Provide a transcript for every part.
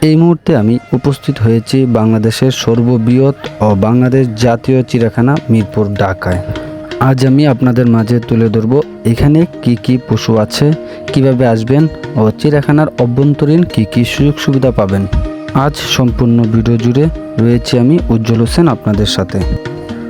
এই মুহূর্তে আমি উপস্থিত হয়েছি বাংলাদেশের সর্ববৃহৎ ও বাংলাদেশ জাতীয় চিড়িয়াখানা মিরপুর, ঢাকায়। আজ আমি আপনাদের মাঝে তুলে ধরব এখানে কি কি পশু আছে, কীভাবে আসবেন ও চিড়িয়াখানার অভ্যন্তরীণ কি কি সুযোগ সুবিধা পাবেন। আজ সম্পূর্ণ ভিডিও জুড়ে রয়েছে আমি উজ্জ্বল হোসেন আপনাদের সাথে।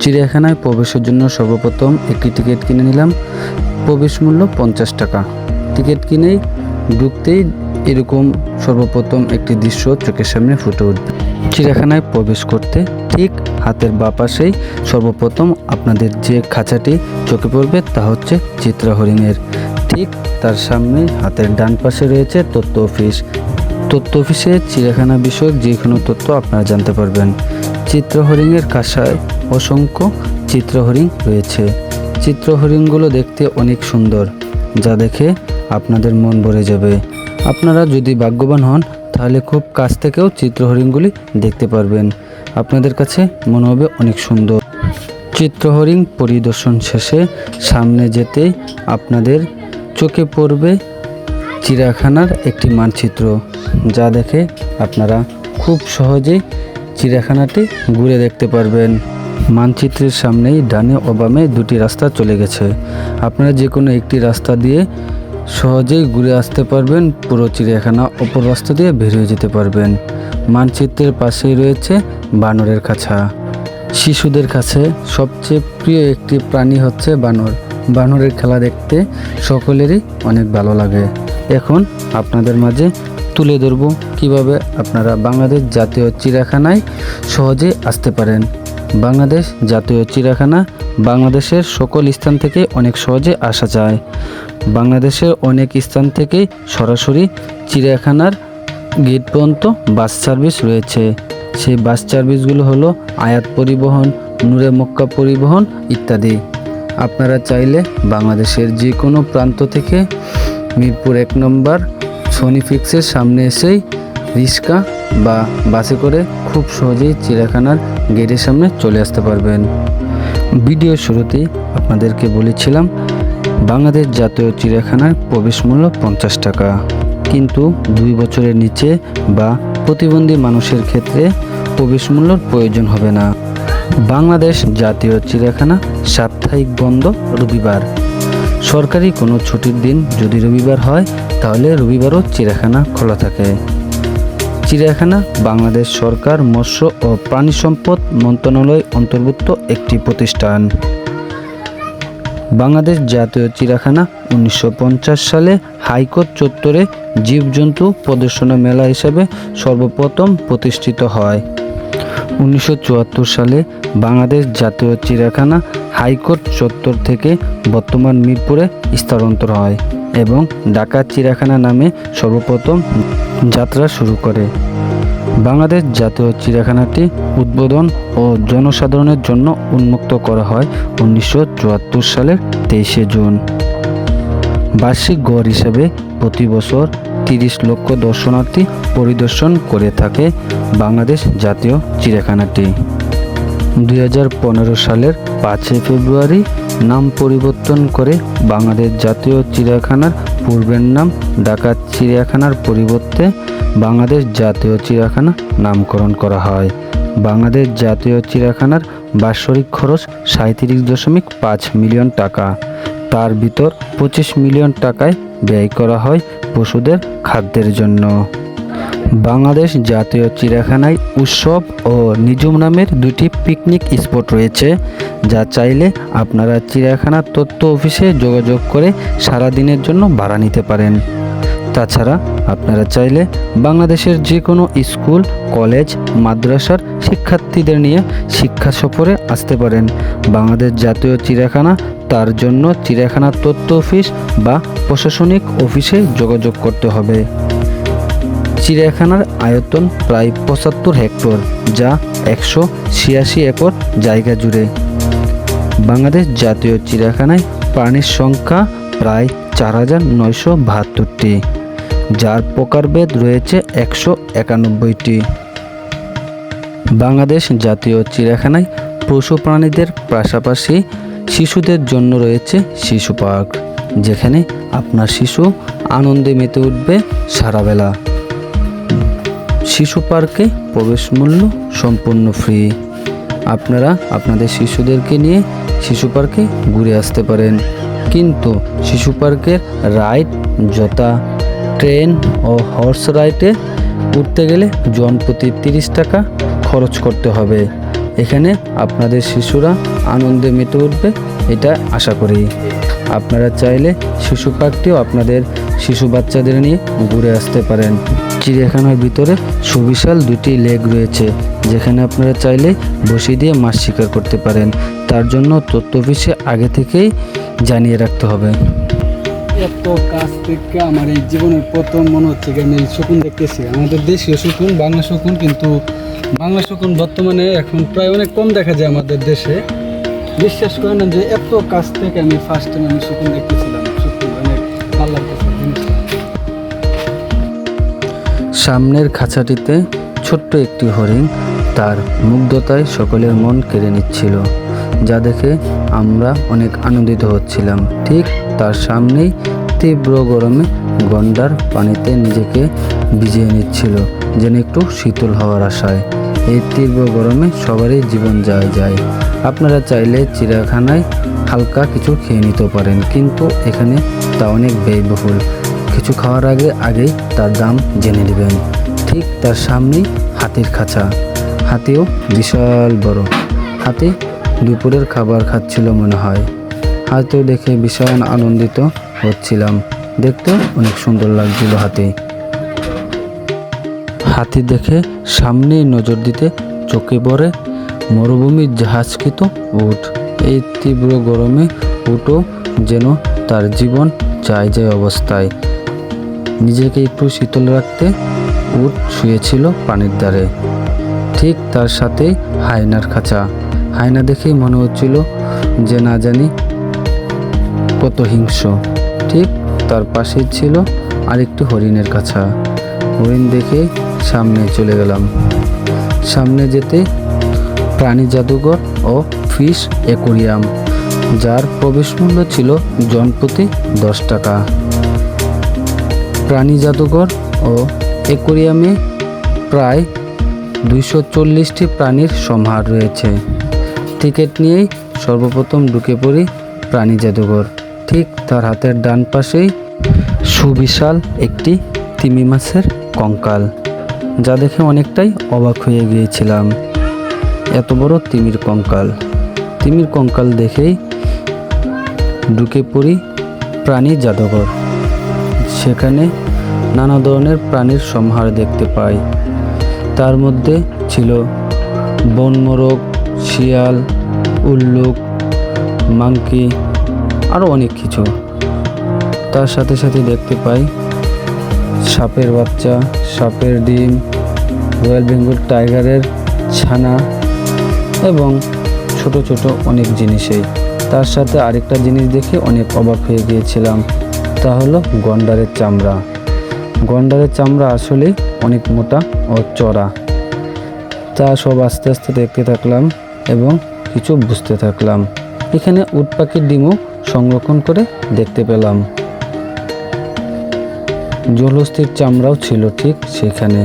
চিড়িয়াখানায় প্রবেশের জন্য সর্বপ্রথম একটি টিকিট কিনে নিলাম। প্রবেশ মূল্য পঞ্চাশ টাকা। টিকিট কিনেই ঢুকতেই এরকম সর্বপ্রথম একটি দৃশ্য চোখের সামনে ফুটে উঠবে। চিড়িয়াখানায় প্রবেশ করতে ঠিক হাতের বাঁ পাশেই সর্বপ্রথম আপনাদের যে খাঁচাটি চোখে পড়বে তা হচ্ছে চিত্রা হরিণের। ঠিক তার সামনে হাতের ডান পাশে রয়েছে তথ্য অফিস। তথ্য অফিসে চিড়িয়াখানা বিষয়ক যে কোনো তথ্য আপনারা জানতে পারবেন। চিত্র হরিণের কাঁসায় অসংখ্য চিত্র হরিণ রয়েছে। চিত্র হরিণগুলো দেখতে অনেক সুন্দর, যা দেখে আপনাদের মন ভরে যাবে। আপনারা যদি ভাগ্যবান হন, তাহলে খুব কাছ থেকেও চিত্র হরিণগুলি দেখতে পারবেন। আপনাদের কাছে মনে হবে অনেক সুন্দর। চিত্রহরিণ পরিদর্শন শেষে সামনে যেতে আপনাদের চোখে পড়বে চিড়িয়াখানার একটি মানচিত্র, যা দেখে আপনারা খুব সহজেই চিড়িয়াখানাটি ঘুরে দেখতে পারবেন। মানচিত্রের সামনেই ডানে ও বামে দুটি রাস্তা চলে গেছে। আপনারা যে কোনো একটি রাস্তা দিয়ে সহজেই ঘুরে আসতে পারবেন, পুরো চিড়িয়াখানা অপর রাস্তা দিয়ে বের হয়ে যেতে পারবেন। মানচিত্রের পাশেই রয়েছে বানরের খাঁচা শিশুদের কাছে সবচেয়ে প্রিয় একটি প্রাণী হচ্ছে বানর। বানরের খেলা দেখতে সকলেরই অনেক ভালো লাগে। এখন আপনাদের মাঝে তুলে ধরব কীভাবে আপনারা বাংলাদেশ জাতীয় চিড়িয়াখানায় সহজে আসতে পারেন। বাংলাদেশ জাতীয় চিড়িয়াখানা বাংলাদেশের সকল স্থান থেকে অনেক সহজে আসা যায়। বাংলাদেশের অনেক স্থান থেকেই সরাসরি চিড়িয়াখানার গেট পর্যন্ত বাস সার্ভিস রয়েছে। সেই বাস সার্ভিসগুলো হলো আয়াত পরিবহন, নূরে মক্কা পরিবহন ইত্যাদি। আপনারা চাইলে বাংলাদেশের যে কোনো প্রান্ত থেকে মিরপুর এক নম্বর সোনিফিক্সের সামনে এসেই রিক্সা বা বাসে করে খুব সহজেই চিড়িয়াখানার গেটের সামনে চলে আসতে পারবেন। ভিডিও শুরুতেই আপনাদেরকে বলেছিলাম বাংলাদেশ জাতীয় চিড়িয়াখানার প্রবেশ মূল্য পঞ্চাশ টাকা। কিন্তু দুই বছরের নিচে বা প্রতিবন্ধী মানুষের ক্ষেত্রে প্রবেশ মূল্যর প্রয়োজন হবে না। বাংলাদেশ জাতীয় চিড়িয়াখানা সাপ্তাহিক বন্ধ রবিবার। সরকারি কোনো ছুটির দিন যদি রবিবার হয়, তাহলে রবিবারও চিড়িয়াখানা খোলা থাকে। চিড়িয়াখানা বাংলাদেশ সরকার মৎস্য ও প্রাণী সম্পদ মন্ত্রণালয় অন্তর্ভুক্ত একটি প্রতিষ্ঠান। বাংলাদেশ জাতীয় চিড়িয়াখানা উনিশশো সালে হাইকোর্ট চত্বরে জীবজন্তু প্রদর্শনী মেলা হিসেবে সর্বপ্রথম প্রতিষ্ঠিত হয়। উনিশশো চুয়াত্তর সালে বাংলাদেশ জাতীয় চিড়িয়াখানা হাইকোর্ট চত্বর থেকে বর্তমান মিরপুরে স্থানান্তর হয় এবং ঢাকা চিড়িয়াখানা নামে সর্বপ্রথম যাত্রা শুরু করে। বাংলাদেশ জাতীয় চিড়িয়াখানাটি উদ্বোধন ও জনসাধারণের জন্য উন্মুক্ত করা হয় উনিশশো চুয়াত্তর সালের তেইশে জুন। বার্ষিক গড় হিসেবে প্রতি বছর তিরিশ লক্ষ দর্শনার্থী পরিদর্শন করে থাকে বাংলাদেশ জাতীয় চিড়িয়াখানাটি। দু হাজার পনেরো সালের পাঁচই ফেব্রুয়ারি নাম পরিবর্তন করে বাংলাদেশ জাতীয় চিড়িয়াখানার পূর্বের নাম ঢাকা চিড়িয়াখানার পরিবর্তে বাংলাদেশ জাতীয় চিড়িয়াখানা নামকরণ করা হয়। বাংলাদেশ জাতীয় চিড়িয়াখানার বাৎসরিক খরচ সাঁত্রিশ দশমিক পাঁচ মিলিয়ন টাকা। তার ভিতর পঁচিশ মিলিয়ন টাকায় ব্যয় করা হয় পশুদের খাদ্যের জন্য। বাংলাদেশ জাতীয় চিড়িয়াখানায় উৎসব ও নিজুম নামের দুটি পিকনিক স্পট রয়েছে, যা চাইলে আপনারা চিড়িয়াখানার তথ্য অফিসে যোগাযোগ করে সারা দিনের জন্য ভাড়া নিতে পারেন। তাছাড়া আপনারা চাইলে বাংলাদেশের যে কোনো স্কুল, কলেজ, মাদ্রাসার শিক্ষার্থীদের নিয়ে শিক্ষা সফরে আসতে পারেন। বাংলাদেশ জাতীয় চিড়িয়াখানা, তার জন্য চিড়িয়াখানার তথ্য অফিস বা প্রশাসনিক অফিসে যোগাযোগ করতে হবে। চিড়িয়াখানার আয়তন প্রায় পঁচাত্তর হেক্টর, যা একশো ছিয়াশি একর জায়গা জুড়ে। বাংলাদেশ জাতীয় চিড়িয়াখানায় প্রাণীর সংখ্যা প্রায় চার হাজার নয়শো বাহাত্তরটি। যার প্রকারভেদ রয়েছে একশো একানব্বইটি। বাংলাদেশ জাতীয় চিড়িয়াখানায় পশু প্রাণীদের পাশাপাশি শিশুদের জন্য রয়েছে শিশু পার্ক, যেখানে আপনার শিশু আনন্দে মেতে উঠবে সারাবেলা। শিশু পার্কে প্রবেশ মূল্য সম্পূর্ণ ফ্রি। আপনারা আপনাদের শিশুদেরকে নিয়ে শিশু পার্কে ঘুরে আসতে পারেন। কিন্তু শিশু পার্কের রাইড, জতা ট্রেন ও হর্স রাইডে উঠতে গেলে জন প্রতি তিরিশ টাকা খরচ করতে হবে। এখানে আপনাদের শিশুরা আনন্দে মেতে উঠবে, এটা আশা করি। আপনারা চাইলে শিশু পার্কটিও আপনাদের শিশু বাচ্চাদের নিয়ে ঘুরে আসতে পারেন। চিড়িয়াখানার ভিতরে সুবিশাল দুটি লেগ রয়েছে, যেখানে আপনারা চাইলে বসিয়ে দিয়ে মাছ শিকার করতে পারেন। তার জন্য তথ্য অফিসে আগে থেকেই জানিয়ে রাখতে হবে। এত কাছ থেকে আমার এই জীবনের প্রথম মনে হচ্ছে যে আমি শকুন দেখতেছি। আমাদের দেশীয় শকুন, বাংলা শকুন, কিন্তু বাংলা শকুন বর্তমানে এখন প্রায় অনেক কম দেখা যায় আমাদের দেশে। বিশ্বাস করেন না যে এত কাছ থেকে আমি ফার্স্ট টাইম আমি শকুন দেখতেছিলাম। সত্যি অনেক ভালো লাগতেছে সামনের খাঁচাটিতে ছোট্ট একটি হরিণ তার মুগ্ধতায় সকলের মন কেড়ে নিচ্ছিল। যা দেখে আমরা অনেক আনন্দিত হচ্ছিলাম। ঠিক তার সামনেই তীব্র গরমে গন্ডার পানিতে নিজেকে ভিজিয়ে নিচ্ছিল, যেন একটু শীতল হওয়ার আশায়। এই তীব্র গরমে সবারই জীবন যায় যায়। আপনারা চাইলে চিড়িয়াখানায় হালকা কিছু খেয়ে নিতে পারেন, কিন্তু এখানে তা অনেক ব্যয়বহুল। কিছু খাওয়ার আগে, আগেই তার দাম জেনে নেবেন। ঠিক তার সামনেই হাতির খাঁচা। হাতিও বিশাল বড়। হাতি দুপুরের খাবার খাচ্ছিল মনে হয়। হাতিও দেখে বিশাল আনন্দিত হচ্ছিলাম। দেখতে অনেক সুন্দর লাগছিল হাতি। হাতি দেখে সামনেই নজর দিতে চোখে পড়ে মরুভূমির জাহাজকৃত উট। এই তীব্র গরমে উটও যেন তার জীবন চাই যায় অবস্থায়। নিজেকে একটু শীতল রাখতে উট শুয়েছিল পানির ধারে ঠিক তার সাথেই হায়নার খাঁচা। হায়না দেখেই মনে হচ্ছিল যে না জানি কত হিংস্র। ঠিক তার পাশেই ছিল আরেকটি হরিণের কাছা হরিণ দেখে সামনে চলে গেলাম। সামনে যেতে প্রাণী জাদুঘর ও ফিশ অ্যাকোরিয়াম, যার প্রবেশ মূল্য ছিল জনপ্রতি দশ টাকা। প্রাণী জাদুঘর ও অ্যাকোরিয়ামে প্রায় দুইশো চল্লিশটি প্রাণীর সমাহার রয়েছে। টিকিট নিয়েই সর্বপ্রথম ঢুকে পড়ি প্রাণী জাদুঘর। ঠিক তার হাতের ডান পাশেই সুবিশাল একটি তিমি মাছের কঙ্কাল, যা দেখে অনেকটাই অবাক হয়ে গিয়েছিলাম। এত বড় তিমির কঙ্কাল। তিমির কঙ্কাল দেখেই ঢুকে পড়ি প্রাণী জাদুঘর। সেখানে নানা ধরনের প্রাণীর সমাহার দেখতে পাই। তার মধ্যে ছিল বনমোরগ, শিয়াল, উল্লুক, মাংকি আরও অনেক কিছু। তার সাথে সাথে দেখতে পাই সাপের বাচ্চা, সাপের ডিম, রয়্যাল বেঙ্গল টাইগারের ছানা এবং ছোট ছোট অনেক জিনিসেই। তার সাথে আরেকটা জিনিস দেখে অনেক অবাক হয়ে গিয়েছিলাম, তা হলো গন্ডারের চামড়া। গন্ডারের চামড়া আসলেই অনেক মোটা ও চড়া। তা সব আস্তে আস্তে দেখতে থাকলাম এবং কিছু বুঝতে থাকলাম। এখানে উট পাখির ডিমও সংরক্ষণ করে দেখতে পেলাম। জলহস্তির চামড়াও ছিল ঠিক সেখানে।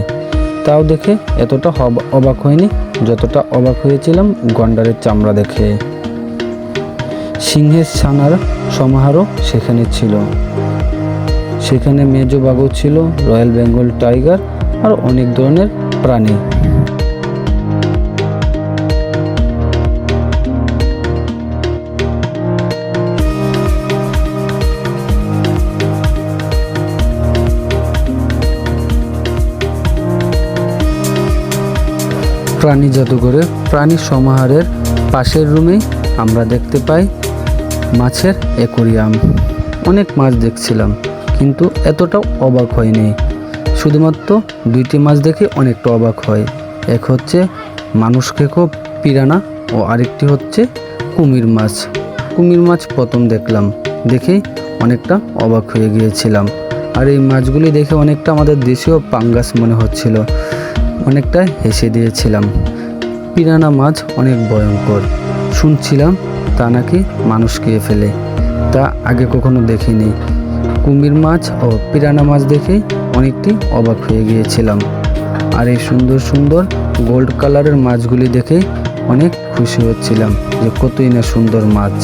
তাও দেখে এতটা অবাক হয়নি যতটা অবাক হয়েছিলাম গন্ডারের চামড়া দেখে। সিংহের ছানার সমাহারও সেখানে ছিল। সেখানে মেজো বাঘও ছিল, রয়্যাল বেঙ্গল টাইগার আর অনেক ধরনের প্রাণী। প্রাণী জাদুঘরে প্রাণী সমাহারের পাশের রুমেই আমরা দেখতে পাই মাছের অ্যাকোরিয়াম। অনেক মাছ দেখছিলাম, কিন্তু এতটাও অবাক হয়নি। শুধুমাত্র দুইটি মাছ দেখে অনেকটা অবাক হয়। এক হচ্ছে মানুষ খেকো, পিরানা ও আরেকটি হচ্ছে কুমির মাছ। কুমির মাছ প্রথম দেখলাম দেখেই অনেকটা অবাক হয়ে গিয়েছিলাম। আর এই মাছগুলি দেখে অনেকটা আমাদের দেশীয় পাঙ্গাস মনে হচ্ছিল। অনেকটা হেসে দিয়েছিলাম। পিরানা মাছ অনেক ভয়ঙ্কর। শুনছিলাম তা নাকি মানুষ খেয়ে ফেলে। তা আগে কখনো দেখিনি। কুমির মাছ ও পিরানা মাছ দেখে অনেকটি অবাক হয়ে গিয়েছিলাম। আর এই সুন্দর সুন্দর গোল্ড কালারের মাছগুলি দেখে অনেক খুশি হচ্ছিলাম যে কতই না সুন্দর মাছ।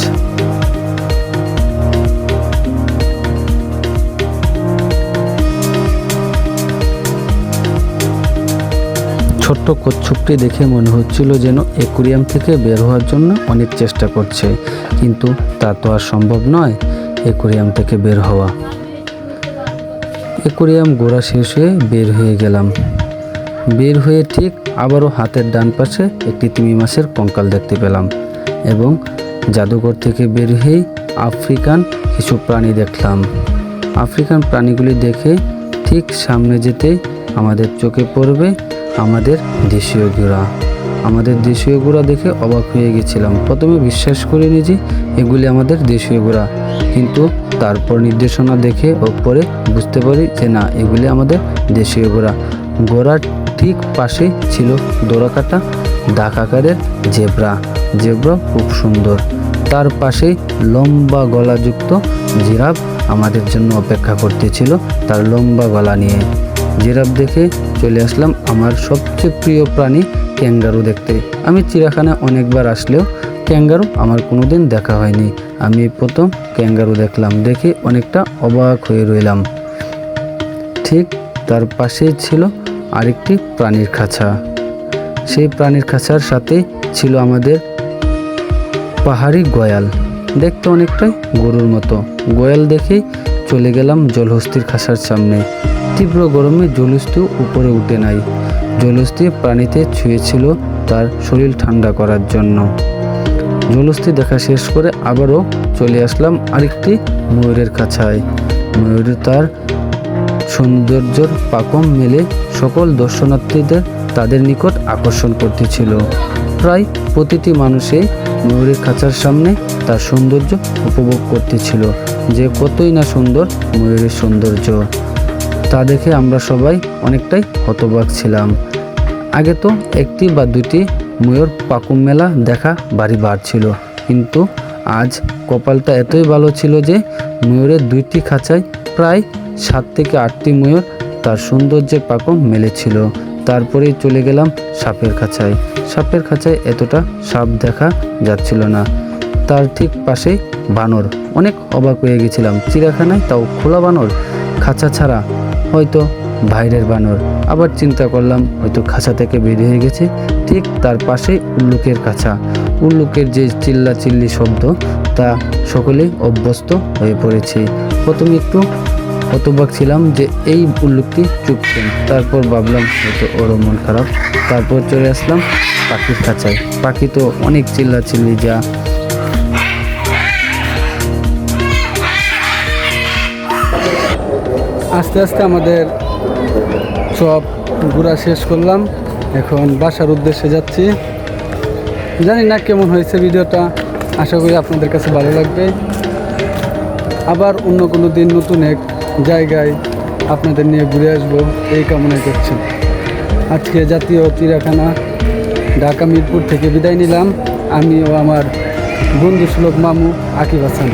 ছোট্ট কচ্ছপটি দেখে মনে হচ্ছিল যেন অ্যাকুরিয়াম থেকে বের হওয়ার জন্য অনেক চেষ্টা করছে, কিন্তু তা তো আর সম্ভব নয় অ্যাকুরিয়াম থেকে বের হওয়া। অ্যাকুরিয়াম গোড়া শেষ হয়ে বের হয়ে গেলাম। বের হয়ে ঠিক আবারও হাতের ডান পাশে একটি তিমি মাছের কঙ্কাল দেখতে পেলাম এবং জাদুঘর থেকে বের হয়েই আফ্রিকান কিছু প্রাণী দেখলাম। আফ্রিকান প্রাণীগুলি দেখে ঠিক সামনে যেতেই আমাদের চোখে পড়বে আমাদের দেশীয় ঘোড়া। আমাদের দেশীয় ঘোড়া দেখে অবাক হয়ে গেছিলাম। প্রথমে বিশ্বাস করিনি যে এগুলি আমাদের দেশীয় ঘোড়া কিন্তু তারপর নির্দেশনা দেখে ও পরে বুঝতে পারি যে না, এগুলি আমাদের দেশীয় গোড়া। গোড়ার ঠিক পাশে ছিল দোরাকাটা দাগ আকারের জেব্রা। জেব্রা খুব সুন্দর। তার পাশেই লম্বা গলাযুক্ত জিরাফ আমাদের জন্য অপেক্ষা করতেছিল তার লম্বা গলা নিয়ে। জিরাফ দেখে চলে আসলাম আমার সবচেয়ে প্রিয় প্রাণী ক্যাঙ্গারু দেখতে। আমি চিড়িয়াখানায় অনেকবার আসলেও ক্যাঙ্গারু আমার কোনোদিন দেখা হয়নি। আমি প্রথম ক্যাঙ্গারু দেখলাম, দেখে অনেকটা অবাক হয়ে রইলাম। ঠিক তার পাশেই ছিল আরেকটি প্রাণীর খাঁচা। সেই প্রাণীর খাঁচার সাথে ছিল আমাদের পাহাড়ি গয়াল। দেখতে অনেকটাই গরুর মতো। গয়াল দেখেই চলে গেলাম জলহস্তির খাঁচার সামনে। তীব্র গরমে জলহস্তি উপরে উঠে নাই। জলহস্তি প্রাণীতে ছুঁয়েছিল তার শরীর ঠান্ডা করার জন্য। জলহস্তি দেখা শেষ করে আবারও চলে আসলাম আরেকটি ময়ূরের খাঁচায় ময়ূর তার সৌন্দর্যর পাকম মেলে সকল দর্শনার্থীদের তাদের নিকট আকর্ষণ করতেছিল। প্রায় প্রতিটি মানুষে ময়ূরের খাঁচার সামনে তার সৌন্দর্য উপভোগ করতেছিল। যে কতই না সুন্দর ময়ূরের সৌন্দর্য। তা দেখে আমরা সবাই অনেকটাই হতবাক ছিলাম। আগে তো একটি বা দুটি ময়ূর পাকুম মেলা দেখা বাড়ি বার ছিল, কিন্তু আজ কপালটা এতই ভালো ছিল যে ময়ূরের দুইটি খাঁচায় প্রায় সাত থেকে আটটি ময়ূর তার সৌন্দর্যের পাকম মেলেছিল। তারপরেই চলে গেলাম সাপের খাঁচায়। সাপের খাঁচায় এতটা সাপ দেখা যাচ্ছিল না। তার ঠিক পাশে বানর। অনেক অবাক হয়ে গেছিলাম। চিড়িয়াখানায় তাও খোলা বানর? খাঁচা ছাড়া হয়তো বাইরের বানর। আবার চিন্তা করলাম, হয়তো খাঁচা থেকে বের হয়ে গেছে। ঠিক তার পাশে উল্লুকের খাঁচা। উল্লুকের যে চিল্লা চিল্লি শব্দ, তা সকলেই অভ্যস্ত হয়ে পড়েছে। প্রথমে একটু হতবাক ছিলাম যে এই উল্লুকটি চুপ কেন তারপর ভাবলাম, হয়তো ওরও মন খারাপ। তারপর চলে আসলাম পাখির খাঁচায়। পাখি তো অনেক চিল্লা চিল্লি যা আস্তে আস্তে আমাদের সব ঘোরা শেষ করলাম। এখন বাসার উদ্দেশ্যে যাচ্ছি। জানি না কেমন হয়েছে ভিডিওটা। আশা করি আপনাদের কাছে ভালো লাগবে। আবার অন্য কোনো দিন নতুন এক জায়গায় আপনাদের নিয়ে ঘুরে আসব। এই কামনাই করছি। আজকে জাতীয় চিড়িয়াখানা ঢাকা মিরপুর থেকে বিদায় নিলাম। আমি ও আমার বন্ধু সুলভ মামু, আকিব হাসান।